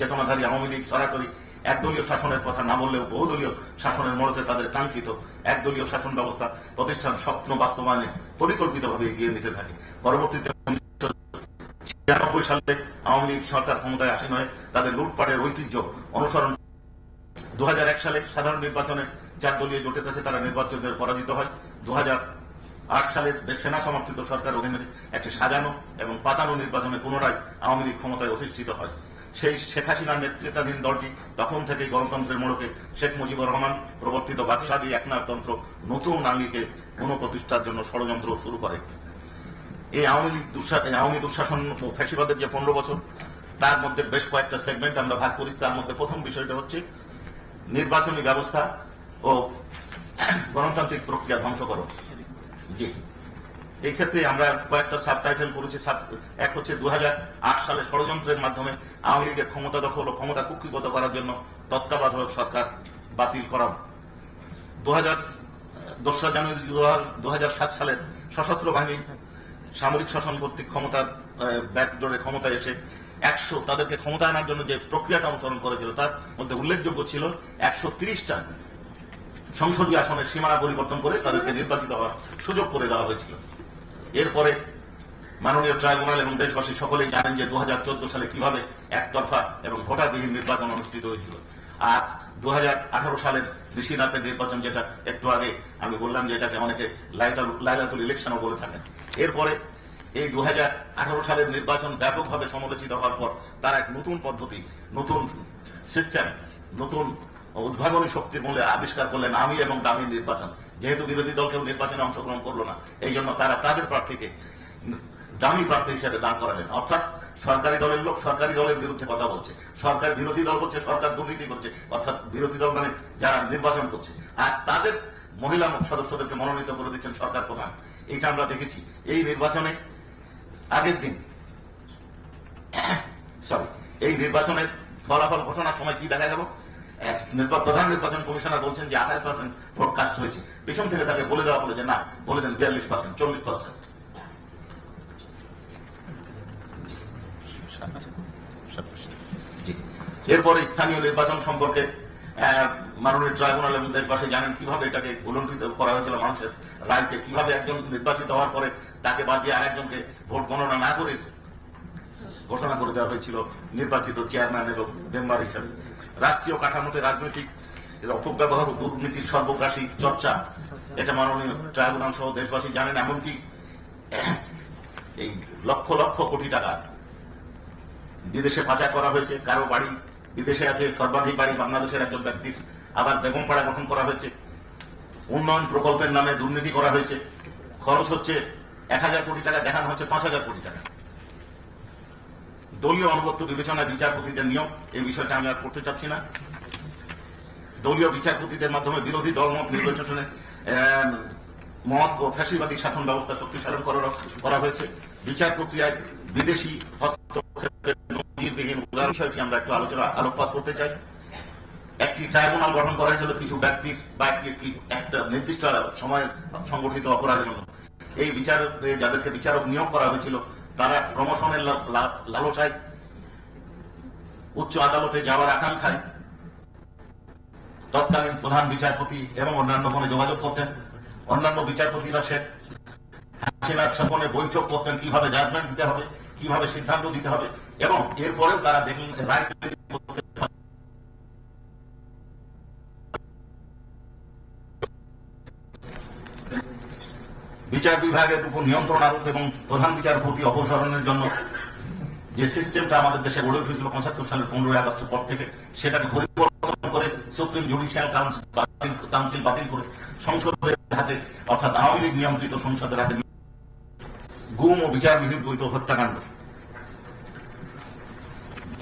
চেতনাধারী আওয়ামী লীগ সরাসরি একদলীয় শাসনের কথা না বললেও বহুদলীয় শাসনের মোড়কে তাদের কাঙ্ক্ষিত। একদলীয় শাসন ব্যবস্থা প্রতিষ্ঠান স্বপ্ন বাস্তবায়নে পরিকল্পিতভাবে এগিয়ে নিতে থাকে। পরবর্তীতে ছিয়ানব্বই সালে আওয়ামী লীগ সরকার ক্ষমতায় আসীন হয়ে তাদের লুটপাটের ঐতিহ্য অনুসরণ দু হাজার এক সালে সাধারণ নির্বাচনে চার দলীয় জোটের কাছে তারা নির্বাচনে পরাজিত হয়। দু আট সালের সেনা সমর্থিত সরকার অধীনে একটি সাজানো এবং পাতানো নির্বাচনে পুনরায় আওয়ামী লীগ ক্ষমতায় অধিষ্ঠিত হয়। সেই শেখ হাসিনার নেতৃত্বাধীন দলটি তখন থেকেই গণতন্ত্রের মোড়কে শেখ মুজিবুর রহমান প্রবর্তিত বাকশাহী একনায়কতন্ত্র নতুন আঙ্গিকে পুনঃপ্রতিষ্ঠার জন্য ষড়যন্ত্র শুরু করে। এই আওয়ামী লীগ আওয়ামী দুঃশাসন ও ফ্যাসিবাদের যে পনেরো বছর, তার মধ্যে বেশ কয়েকটা সেগমেন্ট আমরা ভাগ করি তার মধ্যে প্রথম বিষয়টা হচ্ছে নির্বাচনী ব্যবস্থা ও গণতান্ত্রিক প্রক্রিয়া ধ্বংস করো। জি। এই ক্ষেত্রে আমরা কয়েকটা সাবটাইটেল করেছি এক হচ্ছে দু হাজার আট সালে ষড়যন্ত্রের মাধ্যমে আওয়ামী লীগের ক্ষমতা দখল ও ক্ষমতা কুক্ষিগত করার জন্য তত্ত্বাবধায়ক সরকার বাতিল করা দু হাজার দোসরা জানুয়ারি দু সালের সশস্ত্র বাহিনী সামরিক শাসন কর্তৃক ক্ষমতার ব্যাকডোরে ক্ষমতায় এসে একশো, তাদেরকে ক্ষমতা আনার জন্য যে প্রক্রিয়াটা অনুসরণ করেছিল, তার মধ্যে উল্লেখযোগ্য ছিল একশো তিরিশটা সংসদীয় আসনের সীমানা পরিবর্তন করে তাদেরকে নির্বাচিত হওয়ার সুযোগ করে দেওয়া হয়েছিল। এরপরে মাননীয় ট্রাইব্যুনাল এবং দেশবাসী সকলেই জানেন যে দু হাজার চোদ্দ সালে কীভাবে একতরফা এবং ভোটারবিহীন নির্বাচন অনুষ্ঠিত হয়েছিল। আর দু সালের ঋষিনাথের নির্বাচন যেটা একটু আগে আমি বললাম যে এটাকে অনেকে লাইলাতুল ইলেকশনও বলে থাকেন। এরপরে এই দু হাজার আঠারো সালের নির্বাচন ব্যাপকভাবে সমালোচিত হওয়ার পর তার এক নতুন পদ্ধতি, নতুন সিস্টেম নতুন উদ্ভাবনী শক্তির মূল্যে আবিষ্কার করলেন আমি এবং দামি নির্বাচন। যেহেতু বিরোধী দল কেউ নির্বাচনে অংশগ্রহণ করল না, এই জন্য তারা তাদের প্রার্থীকে দামি প্রার্থী হিসেবে দান করালেন। অর্থাৎ সরকারি দলের লোক সরকারি দলের বিরুদ্ধে কথা বলছে। সরকার বিরোধী দল বলছে সরকার দুর্নীতি করছে। অর্থাৎ বিরোধী দল মানে যারা নির্বাচন করছে। আর তাদের মহিলা সদস্যদেরকে মনোনীত করে দিচ্ছেন সরকার প্রধান। এটা আমরা দেখেছি। এই নির্বাচনে আগের দিন সরি, এই নির্বাচনের ফলাফল ঘোষণার সময় কি দেখা গেল? প্রধান নির্বাচন কমিশনার বলছেন যে আঠাশ পার্সেন্ট ভোট কাস্ট হয়েছে। পেছন থেকে তাকে বলে দেওয়া হলো যে না, বলে দেন বিয়াল্লিশ পার্সেন্ট চল্লিশ পার্সেন্ট এরপরে স্থানীয় নির্বাচন সম্পর্কে মাননীয় ট্রাইব্যুনাল এবং দেশবাসী জানেন কীভাবে এটাকে উলঙ্ঘিত করা হয়েছিল মানুষের রায়কে, কীভাবে একজন নির্বাচিত হওয়ার পরে তাকে বাদ দিয়ে আরেকজনকে ভোট গণনা না করে ঘোষণা করে দেওয়া হয়েছিল নির্বাচিত চেয়ারম্যান এবং মেম্বার হিসেবে। রাষ্ট্রীয় কাঠামোতে রাজনৈতিক অপব্যবহার ও দুর্নীতির সর্বগ্রাসী চর্চা, এটা মাননীয় ট্রাইব্যুনাল সহ দেশবাসী জানেন, এমনকি এই লক্ষ লক্ষ কোটি টাকা বিদেশে পাচার করা হয়েছে, কারও বাড়ি বিদেশে আছে, সর্বাধিক বাড়ি বাংলাদেশের একজন ব্যক্তির, আবার বেগমপাড়া গঠন করা হয়েছে, উন্নয়ন প্রকল্পের নামে দুর্নীতি করা হয়েছে, খরচ হচ্ছে এক হাজার কোটি টাকা, দেখানো হচ্ছে পাঁচ হাজার কোটি টাকা। দলীয় অনুগত্য বিবেচনায় বিচারপতিদের নিয়োগ, এই বিষয়টা আমি আর করতে চাচ্ছি না। দলীয় বিচারপতিদের মাধ্যমে বিরোধী দলমত নির্বাচনে মত ও ফ্যাসিবাদী শাসন ব্যবস্থা শক্তিশালী করা- হয়েছে। বিচার প্রক্রিয়ায় বিদেশি হস্তক্ষেপের নজিরবিহীন উদাহরণ বিষয়টি আমরা একটু আলোচনা, আলোকপাত করতে চাই। একটি ট্রাইব্যুনাল গঠন করা হয়েছিল কিছু ব্যক্তির, বা একটি- একটা নির্দিষ্ট সময় সংগঠিত অপরাধের জন্য। এই বিচার যাদেরকে বিচারক নিয়োগ করা হয়েছিল তারা প্রমোশনের লালসায় উচ্চ আদালতে যাওয়ার আকাঙ্ক্ষায় তৎকালীন প্রধান বিচারপতি এবং অন্যান্য ফোনে যোগাযোগ করতেন। অন্যান্য বিচারপতিরা শেখ হাসিনার বৈঠক করতেন, কীভাবে জাজমেন্ট দিতে হবে, কীভাবে সিদ্ধান্ত দিতে হবে, এবং এরপরেও তারা দেখলেন রায় তৈরি করতে বিচার বিভাগের উপর নিয়ন্ত্রণ আরোপ এবং প্রধান বিচারপতি অপসারণের জন্য যে সিস্টেমটা আমাদের দেশে গড়ে উঠেছিল পঁচাত্তর সালের পনেরোই আগস্ট পর থেকে, সেটাকে পরিবর্তন করে সুপ্রিম জুডিশিয়াল কাউন্সিল বাতিল করে সংসদের হাতে, অর্থাৎ আওয়ামী লীগ নিয়ন্ত্রিত সংসদের হাতে গুম ও বিচার বহির্ভূত হত্যাকাণ্ড।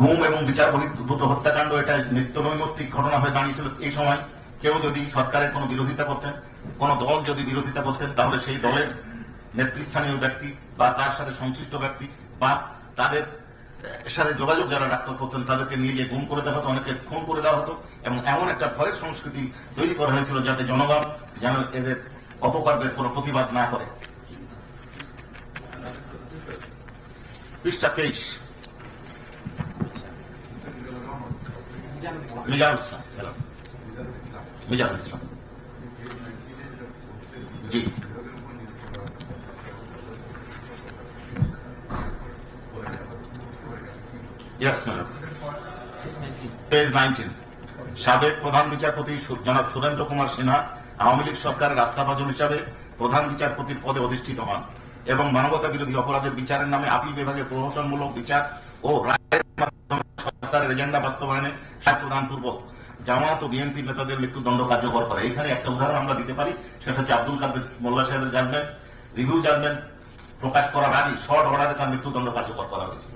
গুম এবং বিচার বহির্ভূত হত্যাকাণ্ড, এটা নিত্য নৈমিত্তিক ঘটনা হয়ে দাঁড়িয়েছিল। এই সময় কেউ যদি সরকারের কোনো বিরোধিতা করতেন কোন দল যদি বিরোধিতা করতেন, তাহলে সেই দলের নেতৃস্থানীয় ব্যক্তি বা তার সাথে সংশ্লিষ্ট ব্যক্তি বা তাদের সাথে যোগাযোগ যারা রাখতে করতেন, তাদেরকে নিয়ে গিয়ে গুম করে দেওয়া হতো অনেকে খুন করে দেওয়া হতো, এবং এমন একটা ভয়ের সংস্কৃতি তৈরি করা হয়েছিল যাতে জনগণ যেন এদের অপকর্মের কোনো প্রতিবাদ না করে। পৃষ্ঠা তেইশ। মিজানুল ইসলাম. মিজানুল ইসলাম। জি সাবেক প্রধান বিচারপতি জনাব সুরেন্দ্র কুমার সিনহা আওয়ামী লীগ সরকারের আস্থাভাজন হিসাবে প্রধান বিচারপতির পদে অধিষ্ঠিত হন এবং মানবতা বিরোধী অপরাধের বিচারের নামে আপিল বিভাগের প্রহসনমূলক বিচার ও রায়ের মাধ্যমে সরকারের এজেন্ডা বাস্তবায়নে সাত প্রদান পূর্বক জামাত ও বিএনপি নেতাদের মৃত্যুদণ্ড কার্যকর করে। এখানে একটা উদাহরণ আমরা দিতে পারি, সেটা হচ্ছে আব্দুল কাদের, মোল্লা সাহেবের জাজমেন্ট রিভিউ জাজমেন্ট প্রকাশ করার আগে শর্ট অর্ডারে তার মৃত্যুদণ্ড কার্যকর করা হয়েছিল।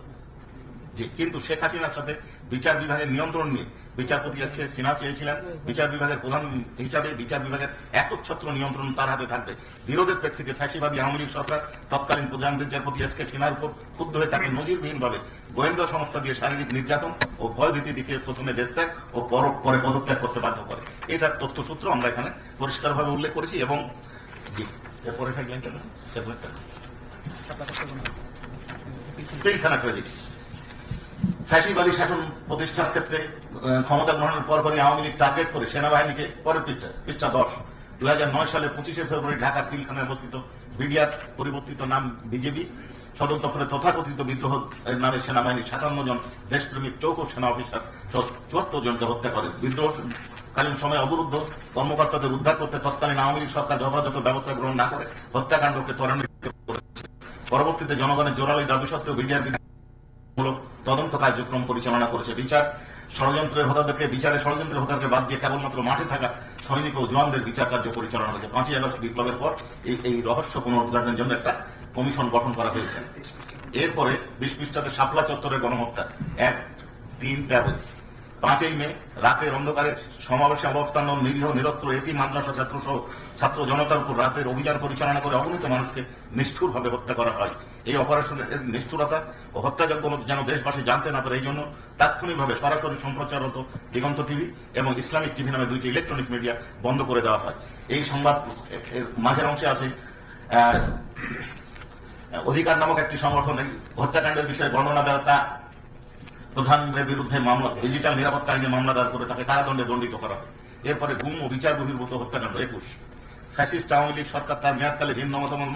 যে কিন্তু শেখ হাসিনার সাথে বিচার বিভাগের নিয়ন্ত্রণ নিয়ে বিচারপতি এস কে সিনহা চেয়েছিলেন। বিচার বিভাগের প্রধান হিসাবে বিচার বিভাগের একচ্ছত্র নিয়ন্ত্রণ তার হাতে থাকবে। বিরোধের প্রেক্ষিতে ফ্যাসিবাদী আওয়ামী লীগ সরকার তৎকালীন প্রধান বিচারপতি এস কে সিনহার উপর ক্ষুব্ধ হয়ে তাকে নজিরবিহীনভাবে গোয়েন্দা সংস্থা দিয়ে শারীরিক নির্যাতন ও ভয় ভীতি দিকে প্রথমে দেশ ত্যাগ ও পর- পরে পদত্যাগ করতে বাধ্য করে। এটার তথ্যসূত্র আমরা এখানে পরিষ্কারভাবে উল্লেখ করেছি এবং এরপরে থাকলেন পিলখানা ট্র্যাজেডি। ফ্যাসিবাদী শাসন প্রতিষ্ঠার ক্ষেত্রে ক্ষমতা গ্রহণের পরপরই আওয়ামী লীগ টার্গেট করে সেনাবাহিনীকে পরের পৃষ্ঠা পৃষ্ঠা দশ। দুই সালে পঁচিশে ফেব্রুয়ারি ঢাকার পিলখানায় অবস্থিত বিডিআর পরিবর্তিত নাম বিজেপি, সদর দপ্তরে তথাকথিত বিদ্রোহ নামে সেনাবাহিনীর সাতান্ন জন দেশপ্রেমিক চৌক সেনা অফিসার সহ চুয়াত্তর জনকে হত্যা করে। বিদ্রোহ কালীন সময় অবরুদ্ধ কর্মকর্তাদের উদ্ধার করতে তৎকালীন আওয়ামী লীগ সরকার যথাযথ ব্যবস্থা গ্রহণ না করে হত্যাকাণ্ডকে ত্বরান্বিত পরবর্তীতে জনগণের জোরালো দাবি সত্ত্বেও বিডিআর মূলক তদন্ত কার্যক্রম পরিচালনা করেছে বিচার ষড়যন্ত্রের হোতাদেরকে বিচারে ষড়যন্ত্রের হোতাদেরকে বাদ দিয়ে কেবলমাত্র মাঠে থাকা সৈনিক ও জওয়ানদের বিচার কার্য পরিচালনা করেছে। পাঁচই আগস্ট বিপ্লবের পর এই এই রহস্য পুনরুদ্ধারের জন্য একটা কমিশন গঠন করা হয়েছে। এরপরে বিশ পৃষ্ঠাতে শাপলা চত্বরের গণহত্যা। এক, তিন, তেরো। পাঁচই মে রাতের অন্ধকারে সমাবেশে অবস্থান নিরীহ নিরস্ত্র এটি মাদ্রাসা ছাত্র সহ ছাত্র জনতার উপর রাতের অভিযান পরিচালনা করে অগণিত মানুষকে নিষ্ঠুরভাবে হত্যা করা হয়। এই অপারেশনের নিষ্ঠুরতা ও হত্যাযজ্ঞ যেন দেশবাসী জানতে না পারে এই জন্য তাৎক্ষণিকভাবে সরাসরি সম্প্রচারত দিগন্ত টিভি এবং ইসলামিক টিভি নামে দুইটি ইলেকট্রনিক মিডিয়া বন্ধ করে দেওয়া হয়। এই সংবাদ মাঝের অংশে আছে অধিকার নামক একটি সংগঠন, এই হত্যাকাণ্ডের বিষয়ে বর্ণনা দেওয়া তা প্রধানের বিরুদ্ধে মামলা ডিজিটাল নিরাপত্তা আইনে মামলা দায়ের করে তাকে কারাদণ্ডে দণ্ডিত করা হয়। এরপরে গুম ও বিচার বহির্ভূত হত্যাকাণ্ড একুশ। ফ্যাসিস্ট আওয়ামী লীগ সরকার তার মেয়াদকালে ভিন্ন মতামত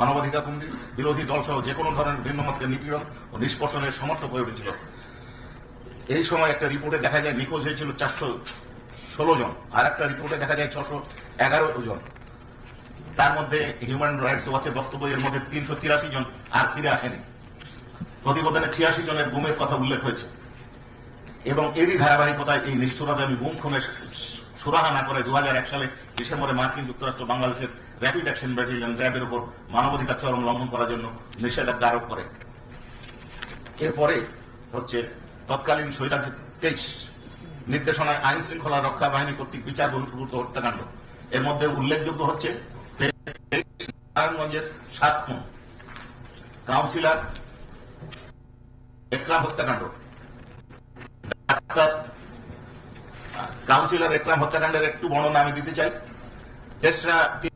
মানবাধিকার কমিটি বিরোধী দল সহ যে কোনো ধরনের ভিন্ন মতকে নিপীড়ন ও নিষ্পর্ষণের সমর্থক হয়ে উঠেছিল। এই সময় একটা রিপোর্টে দেখা যায় নিখোঁজ হয়েছিল চারশো ষোলো জন, আর একটা রিপোর্টে দেখা যায় ছশো এগারো জন। তার মধ্যে হিউম্যান রাইটস ওয়াচের বক্তব্য এর মধ্যে তিনশো তিরাশি জন আর ফিরে আসেনি। প্রতিবেদনে ছিয়াশি জনের গুমের কথা উল্লেখ হয়েছে। এবং এরই ধারাবাহিকতায় এই নিষ্ঠুরতা এবং গুম খুনের সুরাহা না করে দু সালে ডিসেম্বরে মার্কিন যুক্তরাষ্ট্র বাংলাদেশের র্যাপিড অ্যাকশন ব্যাটালিয়ন র্যাবের উপর মানবাধিকার চরম লঙ্ঘন করার জন্য নিষেধাজ্ঞা আরোপ করে। এরপরে হচ্ছে তৎকালীন স্বৈরাজ তেইশ নির্দেশনায় আইন শৃঙ্খলা রক্ষা বাহিনী কর্তৃক বিচার বহির্ভূত হত্যাকাণ্ড। এর মধ্যে উল্লেখযোগ্য হচ্ছে নারায়ণগঞ্জের সাত খুন। কাউন্সিলর একরাম হত্যাকাণ্ড। ডাক্তার কাউন্সিলর একরাম হত্যাকাণ্ডের একটু বর্ণনা আমি দিতে চাই। যুব